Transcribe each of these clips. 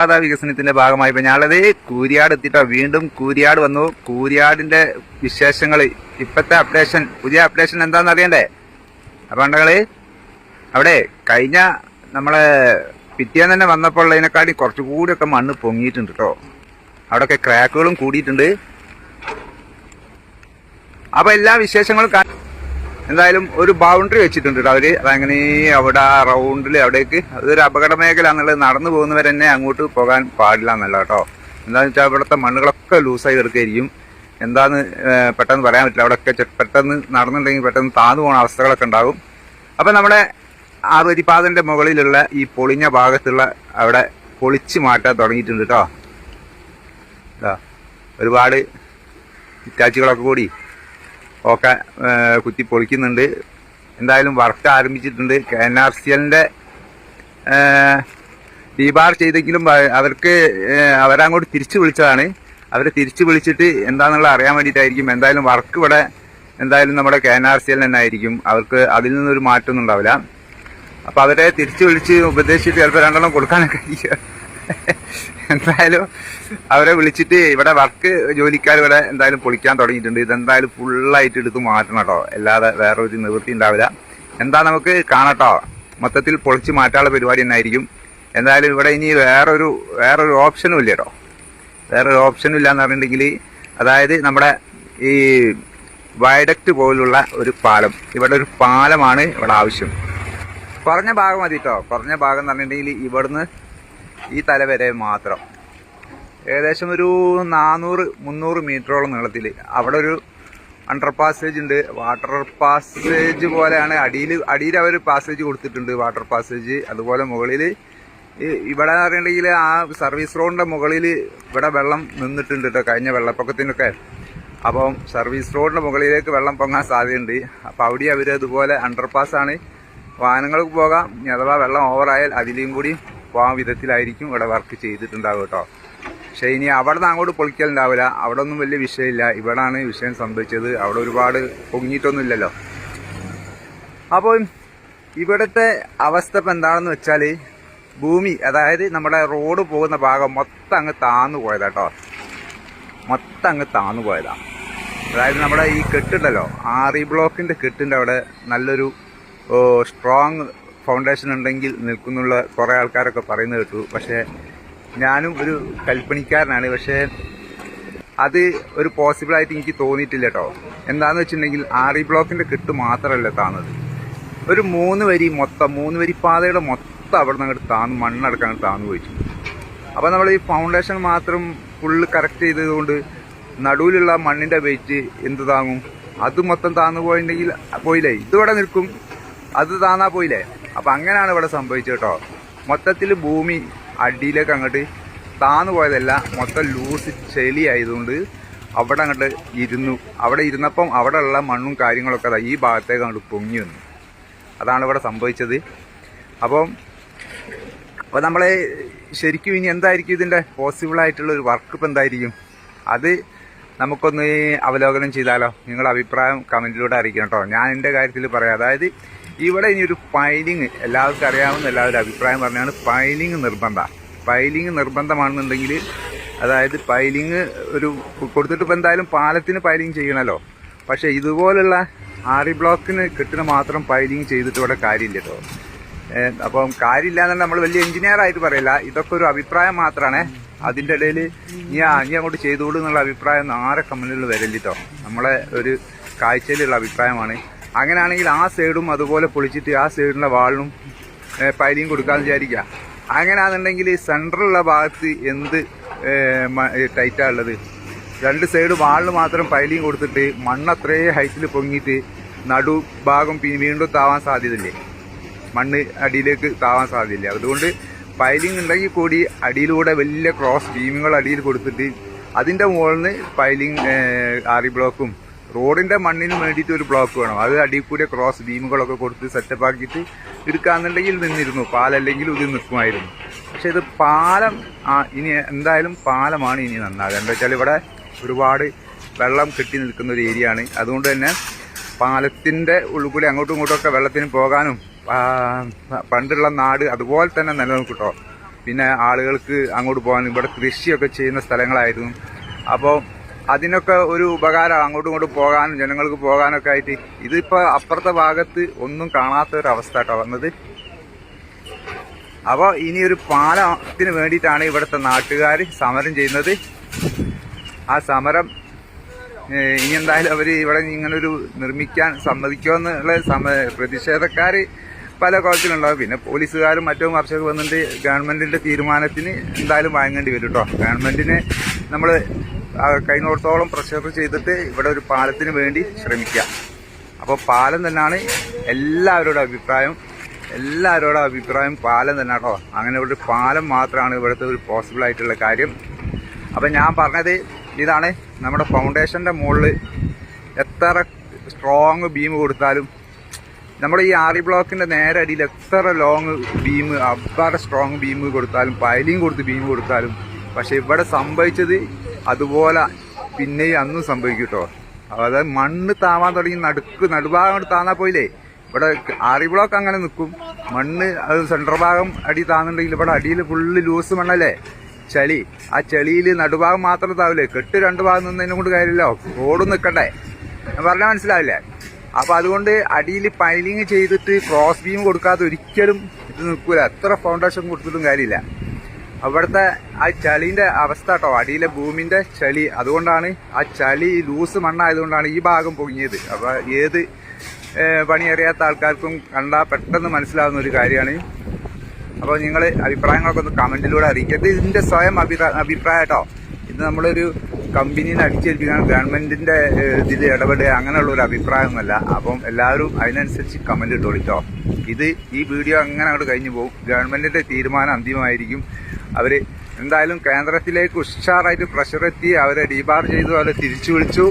പാത വികസനത്തിന്റെ ഭാഗമായി ഞാളത് കൂരിയാട് എത്തിയിട്ടോ വീണ്ടും കൂരിയാട് വന്നു. കൂരിയാടിന്റെ വിശേഷങ്ങൾ ഇപ്പത്തെ അപ്ഡേഷൻ പുതിയ അപ്ഡേഷൻ എന്താണെന്ന് അറിയണ്ടേ? അപ്പൊ ഉണ്ടകൾ അവിടെ കഴിഞ്ഞ നമ്മളെ പിറ്റേന്ന് തന്നെ വന്നപ്പോൾ ഉള്ളതിനെക്കാട്ടി കുറച്ചുകൂടി ഒക്കെ മണ്ണ് പൊങ്ങിയിട്ടുണ്ട് കേട്ടോ അവിടെയൊക്കെ ക്രാക്കുകളും കൂടിയിട്ടുണ്ട്. അപ്പൊ എല്ലാ വിശേഷങ്ങളും എന്തായാലും ഒരു ബൗണ്ടറി വെച്ചിട്ടുണ്ട് അവർ അതങ്ങനെ അവിടെ ആ റൗണ്ടിൽ അവിടേക്ക് അതൊരു അപകട മേഖല എന്നുള്ളത് നടന്നു പോകുന്നവരെ തന്നെ അങ്ങോട്ട് പോകാൻ പാടില്ല എന്നല്ല കേട്ടോ എന്താണെന്ന് വെച്ചാൽ ഇവിടുത്തെ മണ്ണുകളൊക്കെ ലൂസായി കിടക്കുകയായിരിക്കും. എന്താന്ന് പെട്ടെന്ന് പറയാൻ പറ്റില്ല. അവിടെയൊക്കെ പെട്ടെന്ന് നടന്നുണ്ടെങ്കിൽ പെട്ടെന്ന് താന്നു പോകുന്ന അവസ്ഥകളൊക്കെ ഉണ്ടാകും. അപ്പം നമ്മുടെ ആറുവരിപ്പാതന്റെ മുകളിലുള്ള ഈ പൊളിഞ്ഞ ഭാഗത്തുള്ള അവിടെ പൊളിച്ച് മാറ്റാൻ തുടങ്ങിയിട്ടുണ്ട് കേട്ടോ ഒരുപാട് ഇറ്റാച്ചുകളൊക്കെ കൂടി. ഒക്കെ കുത്തി പൊളിക്കുന്നുണ്ട്. എന്തായാലും വർക്ക് ആരംഭിച്ചിട്ടുണ്ട്. കെ എൻ ആർ സി എല്ലിന്റെ ഡീബാർ ചെയ്തെങ്കിലും അവർക്ക് അവരങ്ങോട്ട് തിരിച്ചു വിളിച്ചതാണ്. അവരെ തിരിച്ചു വിളിച്ചിട്ട് എന്താണെന്നുള്ളത് അറിയാൻ വേണ്ടിയിട്ടായിരിക്കും. എന്തായാലും വർക്ക് ഇവിടെ എന്തായാലും നമ്മുടെ K N R C L തന്നെ ആയിരിക്കും അവർക്ക് അതിൽ നിന്നൊരു മാറ്റമൊന്നും ഉണ്ടാവില്ല. അപ്പോൾ അവരെ തിരിച്ചു വിളിച്ച് ഉപദേശിച്ചിട്ട് ചിലപ്പോൾ രണ്ടെണ്ണം കൊടുക്കാനൊക്കെ. എന്തായാലും അവരെ വിളിച്ചിട്ട് ഇവിടെ വർക്ക് ജോലിക്കാർ ഇവിടെ എന്തായാലും പൊളിക്കാൻ തുടങ്ങിയിട്ടുണ്ട്. ഇതെന്തായാലും ഫുള്ളായിട്ട് എടുത്ത് മാറ്റണം കേട്ടോ. അല്ലാതെ വേറെ ഒരു നിവൃത്തി ഉണ്ടാവില്ല. എന്താ നമുക്ക് കാണട്ടോ. മൊത്തത്തിൽ പൊളിച്ച് മാറ്റാനുള്ള പരിപാടി തന്നെയായിരിക്കും എന്തായാലും ഇവിടെ ഇനി വേറൊരു വേറൊരു ഓപ്ഷനും ഇല്ല കേട്ടോ. വേറൊരു ഓപ്ഷനും ഇല്ല എന്ന് പറഞ്ഞിട്ടുണ്ടെങ്കിൽ അതായത് നമ്മുടെ ഈ വയഡക്റ്റ് പോലുള്ള ഒരു പാലം. ഇവിടെ ഒരു പാലമാണ് ഇവിടെ ആവശ്യം. കുറഞ്ഞ ഭാഗം മതി കേട്ടോ. കുറഞ്ഞ ഭാഗം എന്ന് പറഞ്ഞിട്ടുണ്ടെങ്കിൽ ഇവിടുന്ന് ഈ തല വരെ മാത്രം. ഏകദേശം ഒരു നാനൂറ് മുന്നൂറ് മീറ്ററോളം നീളത്തിൽ. അവിടെ ഒരു അണ്ടർ പാസേജ് ഉണ്ട്. വാട്ടർ പാസേജ് പോലെയാണ്. അടിയിൽ അടിയിൽ അവർ പാസേജ് കൊടുത്തിട്ടുണ്ട് വാട്ടർ പാസേജ് അതുപോലെ മുകളിൽ ഇവിടെ പറഞ്ഞിട്ടുണ്ടെങ്കിൽ ആ സർവീസ് റോഡിന്റെ മുകളിൽ ഇവിടെ വെള്ളം നിന്നിട്ടുണ്ട് കേട്ടോ കഴിഞ്ഞ വെള്ളപ്പൊക്കത്തിനൊക്കെ. അപ്പം സർവീസ് റോഡിന്റെ മുകളിലേക്ക് വെള്ളം പൊങ്ങാൻ സാധ്യതയുണ്ട്. അപ്പോൾ അവിടെ അവർ അതുപോലെ അണ്ടർപാസ് ആണ്. വാഹനങ്ങൾക്ക് പോകാം. അഥവാ വെള്ളം ഓവറായാൽ അതിലേയും കൂടി പോകാൻ വിധത്തിലായിരിക്കും ഇവിടെ വർക്ക് ചെയ്തിട്ടുണ്ടാവുക കേട്ടോ. പക്ഷേ ഇനി അവിടെ നിന്ന് അങ്ങോട്ട് പൊളിക്കലുണ്ടാവില്ല. അവിടെ ഒന്നും വലിയ വിഷയമില്ല. ഇവിടാണ് വിഷയം സംഭവിച്ചത്. അവിടെ ഒരുപാട് പൊങ്ങിയിട്ടൊന്നുമില്ലല്ലോ. അപ്പോൾ ഇവിടുത്തെ അവസ്ഥ ഇപ്പം എന്താണെന്ന് വെച്ചാൽ ഭൂമി അതായത് നമ്മുടെ റോഡ് പോകുന്ന ഭാഗം മൊത്തം അങ്ങ് താന്നു പോയതാട്ടോ മൊത്തം അങ്ങ് താന്നു പോയതാ. അതായത് നമ്മുടെ ഈ കെട്ടുണ്ടല്ലോ ആറി ബ്ലോക്കിന്റെ കെട്ടിന്റെ അവിടെ നല്ലൊരു സ്ട്രോങ് ഫൗണ്ടേഷൻ ഉണ്ടെങ്കിൽ നിൽക്കുന്നുള്ള കുറേ ആൾക്കാരൊക്കെ പറയുന്നത് കേട്ടു. പക്ഷേ ഞാനും ഒരു കൽപ്പണിക്കാരനാണ്. പക്ഷേ അത് ഒരു പോസിബിളായിട്ട് എനിക്ക് തോന്നിയിട്ടില്ല കേട്ടോ. എന്താണെന്ന് വെച്ചിട്ടുണ്ടെങ്കിൽ ആറി ബ്ലോക്കിന്റെ കെട്ട് മാത്രമല്ല താന്നത്. ഒരു മൂന്ന് വരി മൊത്തം മൂന്ന് വരി പാതയുടെ മൊത്തം അവിടെ നിന്ന് അങ്ങോട്ട് താന്ന് മണ്ണടക്കാൻ താന്നു പോയിച്ചു അപ്പോൾ നമ്മൾ ഈ ഫൗണ്ടേഷൻ മാത്രം ഫുള്ള് കറക്റ്റ് ചെയ്തതുകൊണ്ട് നടുവിലുള്ള മണ്ണിന്റെ വെയിറ്റ് എന്ത് താങ്ങും? അത് മൊത്തം താന്നു പോയിട്ടുണ്ടെങ്കിൽ പോയില്ലേ? ഇതിവിടെ നിൽക്കും. അത് താന്നാ പോയില്ലേ? അപ്പം അങ്ങനെയാണ് ഇവിടെ സംഭവിച്ചത് കേട്ടോ. മൊത്തത്തിൽ ഭൂമി അടിയിലേക്ക് അങ്ങോട്ട് താന്നു പോയതല്ല മൊത്തം ലൂസ് ചെളി ആയതുകൊണ്ട് അവിടെ അങ്ങോട്ട് ഇരുന്നു. അവിടെ ഇരുന്നപ്പം അവിടെ ഉള്ള മണ്ണും കാര്യങ്ങളൊക്കെ ഈ ഭാഗത്തേക്ക് അങ്ങോട്ട് പൊങ്ങി വന്നു. അതാണ് ഇവിടെ സംഭവിച്ചത്. അപ്പം അപ്പോൾ നമ്മൾ ശരിക്കും ഇനി എന്തായിരിക്കും ഇതിന്റെ പോസിബിൾ ആയിട്ടുള്ള ഒരു വർക്ക് ഇപ്പം എന്തായിരിക്കും? അത് നമുക്കൊന്ന് അവലോകനം ചെയ്താലോ? നിങ്ങളുടെ അഭിപ്രായം കമന്റിലൂടെ അറിയിക്കണം കേട്ടോ. ഞാൻ എന്റെ കാര്യത്തിൽ പറയാം. അതായത് ഇവിടെ ഇനി ഒരു പൈലിങ് എല്ലാവർക്കും അറിയാവുന്ന എല്ലാവരും അഭിപ്രായം പറഞ്ഞാണ് പൈലിങ് നിർബന്ധ. പൈലിങ് നിർബന്ധമാണെന്നുണ്ടെങ്കിൽ അതായത് പൈലിങ് ഒരു കൊടുത്തിട്ട് ഇപ്പോൾ എന്തായാലും പാലത്തിന് പൈലിങ് ചെയ്യണമല്ലോ പക്ഷേ ഇതുപോലുള്ള ആറി ബ്ലോക്കിന് കിട്ടുന്ന മാത്രം പൈലിങ് ചെയ്തിട്ട് ഇവിടെ കാര്യമില്ല കേട്ടോ. അപ്പം കാര്യമില്ല എന്നാൽ നമ്മൾ വലിയ എഞ്ചിനീയർ ആയിട്ട് പറയില്ല. ഇതൊക്കെ ഒരു അഭിപ്രായം മാത്രമാണ് അതിന്റെ ഇടയിൽ നീ ആ- നീ അങ്ങോട്ട് ചെയ്തോളൂ എന്നുള്ള അഭിപ്രായം ആരെ കമ്പനികളിൽ വരല്ലിട്ടോ നമ്മളെ ഒരു കാഴ്ചയിലുള്ള അഭിപ്രായമാണ്. അങ്ങനെയാണെങ്കിൽ ആ സൈഡും അതുപോലെ പൊളിച്ചിട്ട് ആ സൈഡിലെ വാളിനും പൈലിയും കൊടുക്കാമെന്ന് വിചാരിക്കുക അങ്ങനെയാണെന്നുണ്ടെങ്കിൽ സെന്ററുള്ള ഭാഗത്ത് എന്ത് ടൈറ്റാണ് ഉള്ളത്? രണ്ട് സൈഡ് വാളിന് മാത്രം പൈലിയും കൊടുത്തിട്ട് മണ്ണ് അത്രയും ഹൈറ്റിൽ പൊങ്ങിയിട്ട് നടു ഭാഗം വീണ്ടും താവാൻ സാധ്യതയില്ലേ? മണ്ണ് അടിയിലേക്ക് താവാൻ സാധ്യതയില്ല? അതുകൊണ്ട് പൈലിങ് ഉണ്ടെങ്കിൽ കൂടി അടിയിലൂടെ വലിയ ക്രോസ് ബീമുകൾ അടിയിൽ കൊടുത്തിട്ട് അതിന്റെ മുകളിൽ നിന്ന് പൈലിംഗ് ആറി ബ്ലോക്കും റോഡിന്റെ മണ്ണിന് വേണ്ടിയിട്ട് ഒരു ബ്ലോക്ക് വേണം. അത് അടിയിൽ കൂടെ ക്രോസ് ബീമുകളൊക്കെ കൊടുത്ത് സെറ്റപ്പ് ആക്കിയിട്ട് എടുക്കാന്നുണ്ടെങ്കിൽ നിന്നിരുന്നു. പാലല്ലെങ്കിൽ ഇത് നിൽക്കുമായിരുന്നു. പക്ഷെ ഇത് പാലം ഇനി എന്തായാലും പാലമാണ് ഇനി നന്നാകുക. എന്താ വെച്ചാൽ ഇവിടെ ഒരുപാട് വെള്ളം കെട്ടി നിൽക്കുന്ന ഒരു ഏരിയ ആണ്. അതുകൊണ്ട് തന്നെ പാലത്തിന്റെ ഉള്ളിൽ കൂടി അങ്ങോട്ടും ഇങ്ങോട്ടും ഒക്കെ വെള്ളത്തിന് പോകാനും പണ്ടുള്ള നാട് അതുപോലെ തന്നെ നിലനിൽക്കട്ടോ കേട്ടോ പിന്നെ ആളുകൾക്ക് അങ്ങോട്ട് പോകാൻ ഇവിടെ കൃഷിയൊക്കെ ചെയ്യുന്ന സ്ഥലങ്ങളായിരുന്നു. അപ്പോൾ അതിനൊക്കെ ഒരു ഉപകാരം അങ്ങോട്ടും ഇങ്ങോട്ടും പോകാനും ജനങ്ങൾക്ക് പോകാനൊക്കെ ആയിട്ട് ഇതിപ്പോൾ അപ്പുറത്തെ ഭാഗത്ത് ഒന്നും കാണാത്ത ഒരു അവസ്ഥ കേട്ടോ വന്നത്. അപ്പോൾ ഇനി ഒരു പാലത്തിന് വേണ്ടിയിട്ടാണ് ഇവിടുത്തെ നാട്ടുകാർ സമരം ചെയ്യുന്നത്. ആ സമരം ഇനി എന്തായാലും അവർ ഇവിടെ ഇങ്ങനൊരു നിർമ്മിക്കാൻ സമ്മതിക്കുമെന്നുള്ള സമ പ്രതിഷേധക്കാർ പല കോലത്തിലുണ്ടാവും പിന്നെ പോലീസുകാരും മറ്റും കർഷകർ വന്നിട്ട് ഗവൺമെന്റിന്റെ തീരുമാനത്തിന് എന്തായാലും വാങ്ങേണ്ടി വരും കേട്ടോ ഗവൺമെന്റിന് നമ്മൾ കൈനോടത്തോളം പ്രഷർ ചെയ്തിട്ട് ഇവിടെ ഒരു പാലത്തിന് വേണ്ടി ശ്രമിക്കുക. അപ്പോൾ പാലം തന്നെയാണ് എല്ലാവരുടെ അഭിപ്രായം. എല്ലാവരുടെ അഭിപ്രായം പാലം തന്നെ കേട്ടോ. അങ്ങനെ ഒരു പാലം മാത്രമാണ് ഇവിടുത്തെ ഒരു പോസിബിൾ ആയിട്ടുള്ള കാര്യം. അപ്പം ഞാൻ പറഞ്ഞത് ഇതാണ് നമ്മുടെ ഫൗണ്ടേഷന്റെ മുകളിൽ എത്ര സ്ട്രോങ് ബീം കൊടുത്താലും നമ്മുടെ ഈ ആറി ബ്ലോക്കിന്റെ നേരെ അടിയിൽ എത്ര ലോങ് ബീം അബ്ബാറ സ്ട്രോങ് ബീം കൊടുത്താലും പൈലിങ് കൊടുത്ത് ബീം കൊടുത്താലും പക്ഷേ ഇവിടെ സംഭവിച്ചത് അതുപോലെ പിന്നെയും അന്നും സംഭവിക്കും കേട്ടോ അതായത് മണ്ണ് താവാൻ തുടങ്ങി നടുക്ക് നടുഭാഗം കൊണ്ട് താന്നാ പോയില്ലേ? ഇവിടെ ആറി ബ്ലോക്ക് അങ്ങനെ നിൽക്കും മണ്ണ് അത് സെൻട്രൽ ഭാഗം അടി താന്നുണ്ടെങ്കിൽ ഇവിടെ അടിയിൽ ഫുള്ള് ലൂസ് മണ്ണല്ലേ? ചളി. ആ ചെളിയിൽ നടുഭാഗം മാത്രം താവില്ലേ? കെട്ട് രണ്ട് ഭാഗം നിന്നതിനെ കൊണ്ട് കാര്യമില്ല. റോഡ് നിൽക്കണ്ടേ ഞാൻ പറഞ്ഞാൽ മനസ്സിലാവില്ലേ അപ്പം അതുകൊണ്ട് അടിയിൽ പൈലിങ് ചെയ്തിട്ട് ക്രോസ് ബീം കൊടുക്കാതെ ഒരിക്കലും ഇത് നിൽക്കൂല. എത്ര ഫൗണ്ടേഷൻ കൊടുത്തിട്ടും കാര്യമില്ല. അവിടുത്തെ ആ ചളിന്റെ അവസ്ഥ കേട്ടോ. അടിയിലെ ഭൂമിന്റെ ചളി. അതുകൊണ്ടാണ് ആ ചളി ലൂസ് മണ്ണായതുകൊണ്ടാണ് ഈ ഭാഗം പൊങ്ങിയത്. അപ്പൊ ഏത് പണി പണിയറിയാത്ത ആൾക്കാർക്കും കണ്ടാൽ പെട്ടെന്ന് മനസ്സിലാവുന്ന ഒരു കാര്യമാണ്. അപ്പോൾ നിങ്ങൾ അഭിപ്രായങ്ങളൊക്കെ ഒന്ന് കമന്റിലൂടെ അറിയിക്കുക. ഇത് ഇതിന്റെ സ്വയം അഭിപ്രായ അഭിപ്രായം കേട്ടോ. ഇത് നമ്മളൊരു കമ്പനീനെ അടിച്ചേൽപ്പിക്കാൻ ഗവൺമെന്റിന്റെ ഇതിൽ ഇടപെടുക അങ്ങനെയുള്ള ഒരു അഭിപ്രായമൊന്നുമല്ല. അപ്പം എല്ലാവരും അതിനനുസരിച്ച് കമന്റ് ഇട്ടോളിട്ടോ ഇത് ഈ വീഡിയോ അങ്ങനെ അങ്ങോട്ട് കഴിഞ്ഞു പോകും. ഗവൺമെന്റിന്റെ തീരുമാനം അന്തിമമായിരിക്കും. അവർ എന്തായാലും കേന്ദ്രത്തിലേക്ക് ഉഷാറായിട്ട് പ്രഷർ എത്തി അവരെ ഡീബാർ ചെയ്തു അവരെ തിരിച്ചു വിളിച്ചു.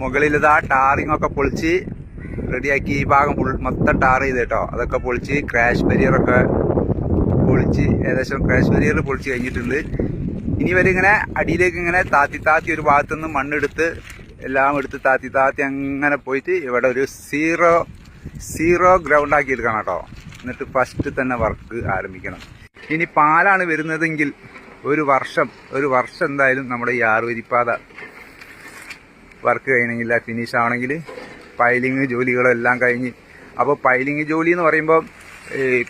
മുകളിൽ ഇതാ ടാറിങ് ഒക്കെ പൊളിച്ച് റെഡിയാക്കി ഈ ഭാഗം മൊത്തം ടാർ ചെയ്ത് കേട്ടോ. അതൊക്കെ പൊളിച്ച് ക്രാഷ് ബരിയറൊക്കെ പൊളിച്ച് ഏകദേശം ക്രാഷ് ബരിയർ പൊളിച്ച് കഴിഞ്ഞിട്ടുണ്ട്. ഇനി ഇവരിങ്ങനെ അടിയിലേക്ക് ഇങ്ങനെ താത്തി താത്തി ഒരു ഭാഗത്തുനിന്ന് മണ്ണെടുത്ത് എല്ലാം എടുത്ത് താത്തി താത്തി അങ്ങനെ പോയിട്ട് ഇവിടെ ഒരു സീറോ സീറോ ഗ്രൗണ്ട് ആക്കി എടുക്കണം കേട്ടോ. എന്നിട്ട് ഫസ്റ്റ് തന്നെ വർക്ക് ആരംഭിക്കണം. ഇനി പാലാണ് വരുന്നതെങ്കിൽ ഒരു വർഷം ഒരു വർഷം എന്തായാലും നമ്മുടെ ഈ ആറുവരിപ്പാത വർക്ക് കഴിയണമെങ്കിൽ ഫിനിഷ് ആവണമെങ്കിൽ പൈലിങ് ജോലികളെല്ലാം കഴിഞ്ഞ്. അപ്പോൾ പൈലിങ് ജോലി എന്ന് പറയുമ്പോൾ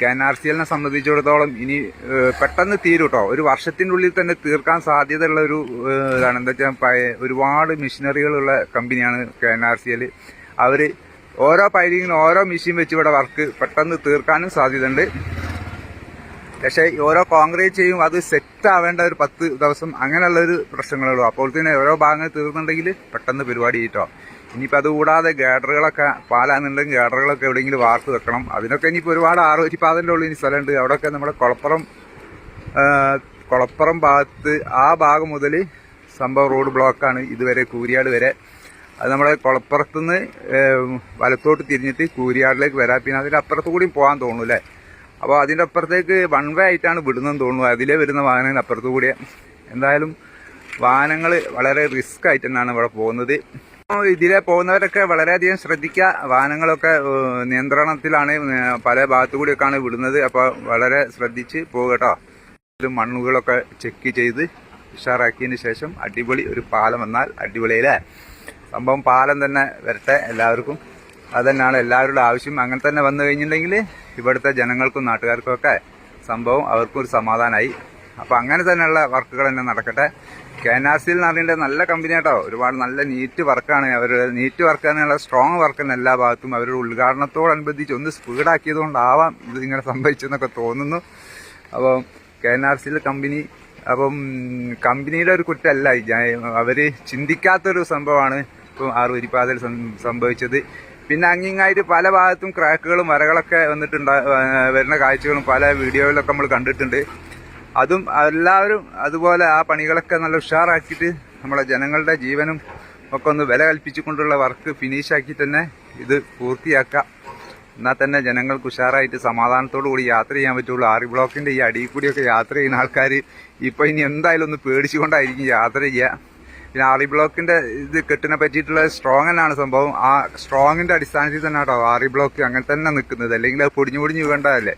കെ എൻ ആർ സി എല്ലിനെ സംബന്ധിച്ചിടത്തോളം ഇനി പെട്ടെന്ന് തീരും കേട്ടോ ഒരു വർഷത്തിനുള്ളിൽ തന്നെ തീർക്കാൻ സാധ്യതയുള്ള ഒരു ഇതാണ്. എന്താ വെച്ചാൽ ഒരുപാട് മെഷീനറികളുള്ള കമ്പനിയാണ് K N R C L അവർ ഓരോ പൈലിങ്ങിനും ഓരോ മെഷീൻ വെച്ച് ഇവിടെ വർക്ക് പെട്ടെന്ന് തീർക്കാനും സാധ്യതയുണ്ട്. പക്ഷേ ഓരോ കോൺക്രീറ്റ് ചെയ്യും അത് സെറ്റ് ആവേണ്ട ഒരു പത്ത് ദിവസം അങ്ങനെയുള്ള ഒരു പ്രശ്നങ്ങളുള്ളൂ അപ്പോൾ തന്നെ ഓരോ ഭാഗങ്ങൾ തീർന്നുണ്ടെങ്കിൽ പെട്ടെന്ന് പരിപാടി കിട്ടോ ഇനിയിപ്പോൾ അത് കൂടാതെ ഗാഡറുകളൊക്കെ പാലാന്നുണ്ടെങ്കിൽ ഗാഡറുകളൊക്കെ എവിടെയെങ്കിലും വാർത്ത് വെക്കണം. അതിനൊക്കെ ഇനിയിപ്പോൾ ഒരുപാട് ആറുപറ്റിപ്പാതിന്റെ ഉള്ളിൽ ഇനി സ്ഥലമുണ്ട്. അവിടെയൊക്കെ നമ്മുടെ കുളപ്പുറം കുളപ്പുറം ഭാഗത്ത് ആ ഭാഗം മുതൽ സംഭവം റോഡ് ബ്ലോക്കാണ് ഇതുവരെ കൂരിയാട് വരെ. അത് നമ്മുടെ കുളപ്പുറത്തുനിന്ന് വലത്തോട്ട് തിരിഞ്ഞിട്ട് കൂരിയാടിലേക്ക് വരാം പിന്നെ അതിന്റെ അപ്പുറത്തു കൂടിയും പോകാൻ തോന്നുന്നു അല്ലേ? അപ്പോൾ അതിന്റെ അപ്പുറത്തേക്ക് വൺ വേ ആയിട്ടാണ് വിടുന്നതെന്ന് തോന്നുന്നു. അതിലേ വരുന്ന വാഹനങ്ങൾ അപ്പുറത്തു കൂടിയ എന്തായാലും വാഹനങ്ങൾ വളരെ റിസ്ക് ആയിട്ട് തന്നെയാണ് ഇവിടെ പോകുന്നത്. ഇതിലെ പോകുന്നവരൊക്കെ വളരെയധികം ശ്രദ്ധിക്കുക. വാഹനങ്ങളൊക്കെ നിയന്ത്രണത്തിലാണ് പല ഭാഗത്തു കൂടിയൊക്കെയാണ് വിടുന്നത്. അപ്പോൾ വളരെ ശ്രദ്ധിച്ച് പോകുക കേട്ടോ. മണ്ണുകളൊക്കെ ചെക്ക് ചെയ്ത് ഉഷാറാക്കിയതിന് ശേഷം അടിപൊളി ഒരു പാലം വന്നാൽ അടിപൊളിയിലെ സംഭവം പാലം തന്നെ വരട്ടെ എല്ലാവർക്കും. അത് തന്നെയാണ് എല്ലാവരുടെ ആവശ്യം. അങ്ങനെ തന്നെ വന്നു കഴിഞ്ഞിട്ടുണ്ടെങ്കിൽ ഇവിടുത്തെ ജനങ്ങൾക്കും നാട്ടുകാർക്കും ഒക്കെ സംഭവം അവർക്കും ഒരു സമാധാനമായി അപ്പോൾ അങ്ങനെ തന്നെയുള്ള വർക്കുകൾ തന്നെ നടക്കട്ടെ. കെ എൻ ആർ സിയിൽ എന്ന് പറയുന്നത് നല്ല കമ്പനി കേട്ടോ ഒരുപാട് നല്ല നീറ്റ് വർക്കാണ് അവർ നീറ്റ് വർക്ക് തന്നെയുള്ള സ്ട്രോങ് വർക്ക് തന്നെ എല്ലാ ഭാഗത്തും. അവരുടെ ഉദ്ഘാടനത്തോടനുബന്ധിച്ച് ഒന്ന് സ്പീഡാക്കിയത് കൊണ്ടാവാം ഇത് ഇങ്ങനെ സംഭവിച്ചെന്നൊക്കെ തോന്നുന്നു. അപ്പം കെ എൻ ആർ സിയിലെ കമ്പനി അപ്പം കമ്പനിയുടെ ഒരു കുറ്റമല്ല. അവർ ചിന്തിക്കാത്തൊരു സംഭവമാണ്. ഇപ്പം സം- സംഭവിച്ചത്. പിന്നെ അങ്ങിങ്ങായിട്ട് പല ഭാഗത്തും ക്രാക്കുകളും വരകളൊക്കെ വന്നിട്ടുണ്ട് വരുന്ന കാഴ്ചകളും പല വീഡിയോയിലൊക്കെ നമ്മൾ കണ്ടിട്ടുണ്ട്. അതും എല്ലാവരും അതുപോലെ ആ പണികളൊക്കെ നല്ല ഉഷാറാക്കിയിട്ട് നമ്മളെ ജനങ്ങളുടെ ജീവനും ഒക്കെ ഒന്ന് വില കൽപ്പിച്ചുകൊണ്ടുള്ള വർക്ക് ഫിനിഷാക്കി തന്നെ ഇത് പൂർത്തിയാക്കാം. എന്നാൽ തന്നെ ജനങ്ങൾക്ക് ഉഷാറായിട്ട് സമാധാനത്തോടു കൂടി യാത്ര ചെയ്യാൻ പറ്റുള്ളൂ. ആറി ബ്ലോക്കിന്റെ ഈ അടിയിൽ കൂടിയൊക്കെ യാത്ര ചെയ്യുന്ന ആൾക്കാർ ഇപ്പോൾ ഇനി എന്തായാലും ഒന്ന് പേടിച്ചുകൊണ്ടായിരിക്കും യാത്ര ചെയ്യുക പിന്നെ ആറി ബ്ലോക്കിന്റെ ഇത് കെട്ടിനെ പറ്റിയിട്ടുള്ള സ്ട്രോങ് തന്നെയാണ് സംഭവം. ആ സ്ട്രോങ്ങിന്റെ അടിസ്ഥാനത്തിൽ തന്നെ കേട്ടോ ആറി ബ്ലോക്ക് അങ്ങനെ തന്നെ നിൽക്കുന്നത്. അല്ലെങ്കിൽ അത് പൊടിഞ്ഞു പൊടിഞ്ഞു വീണ്ടതല്ലേ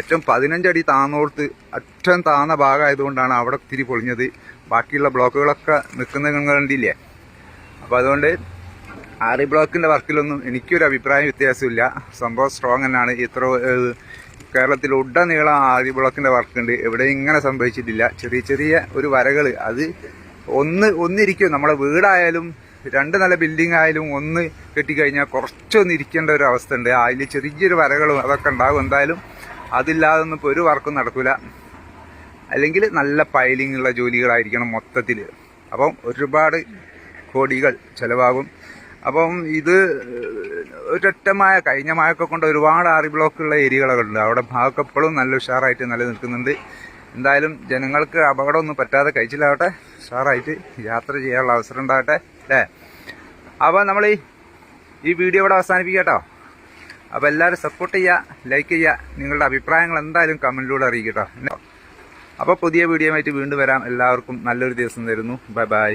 ഏറ്റവും പതിനഞ്ചടി താന്നോർത്ത് അറ്റം താന്ന ഭാഗമായതുകൊണ്ടാണ് അവിടെ ഇത്തിരി പൊളിഞ്ഞത്. ബാക്കിയുള്ള ബ്ലോക്കുകളൊക്കെ നിൽക്കുന്ന കണ്ടില്ലേ? അപ്പോൾ അതുകൊണ്ട് ആറി ബ്ലോക്കിന്റെ വർക്കിലൊന്നും എനിക്കൊരു അഭിപ്രായ വ്യത്യാസമില്ല. സംഭവം സ്ട്രോങ് തന്നെയാണ്. ഇത്ര കേരളത്തിൽ ഉടനീളം ആറി ബ്ലോക്കിന്റെ വർക്കുണ്ട് എവിടെയും ഇങ്ങനെ സംഭവിച്ചിട്ടില്ല. ചെറിയ ചെറിയ ഒരു വരകൾ അത് ഒന്ന് ഒന്നിരിക്കും. നമ്മളെ വീടായാലും രണ്ട് നല്ല ബിൽഡിംഗ് ആയാലും ഒന്ന് കെട്ടിക്കഴിഞ്ഞാൽ കുറച്ചൊന്ന് ഇരിക്കേണ്ട ഒരു അവസ്ഥ ഉണ്ട് അതിൽ ചെറിയൊരു വരകളും അതൊക്കെ ഉണ്ടാകും. എന്തായാലും അതില്ലാതെ ഒന്നും ഇപ്പോൾ ഒരു വർക്കും നടക്കില്ല അല്ലെങ്കിൽ നല്ല പൈലിംഗ് ഉള്ള ജോലികളായിരിക്കണം മൊത്തത്തിൽ അപ്പം ഒരുപാട് കോടികൾ ചിലവാകും. അപ്പം ഇത് ഒരൊറ്റമായ കഴിഞ്ഞ മഴയൊക്കെ കൊണ്ട് ഒരുപാട് ആറി ബ്ലോക്കുള്ള ഏരിയകളൊക്കെ ഉണ്ട്. അവിടെ ഭാഗമൊക്കെ എപ്പോഴും നല്ല ഉഷാറായിട്ട് നിലനിൽക്കുന്നുണ്ട്. എന്തായാലും ജനങ്ങൾക്ക് അപകടമൊന്നും പറ്റാതെ കഴിച്ചില്ലാവട്ടെ. ഉഷാറായിട്ട് യാത്ര ചെയ്യാനുള്ള അവസരം ഉണ്ടാകട്ടെ അല്ലേ? അപ്പോൾ നമ്മൾ ഈ വീഡിയോ ഇവിടെ അവസാനിപ്പിക്കാം കേട്ടോ. അപ്പോൾ എല്ലാവരും സപ്പോർട്ട് ചെയ്യുക ലൈക്ക് ചെയ്യുക നിങ്ങളുടെ അഭിപ്രായങ്ങൾ എന്തായാലും കമന്റിലൂടെ അറിയിക്കട്ടോ അപ്പോൾ പുതിയ വീഡിയോ ആയിട്ട് വീണ്ടും വരാം. എല്ലാവർക്കും നല്ലൊരു ദിവസം തരുന്നു. Bye bye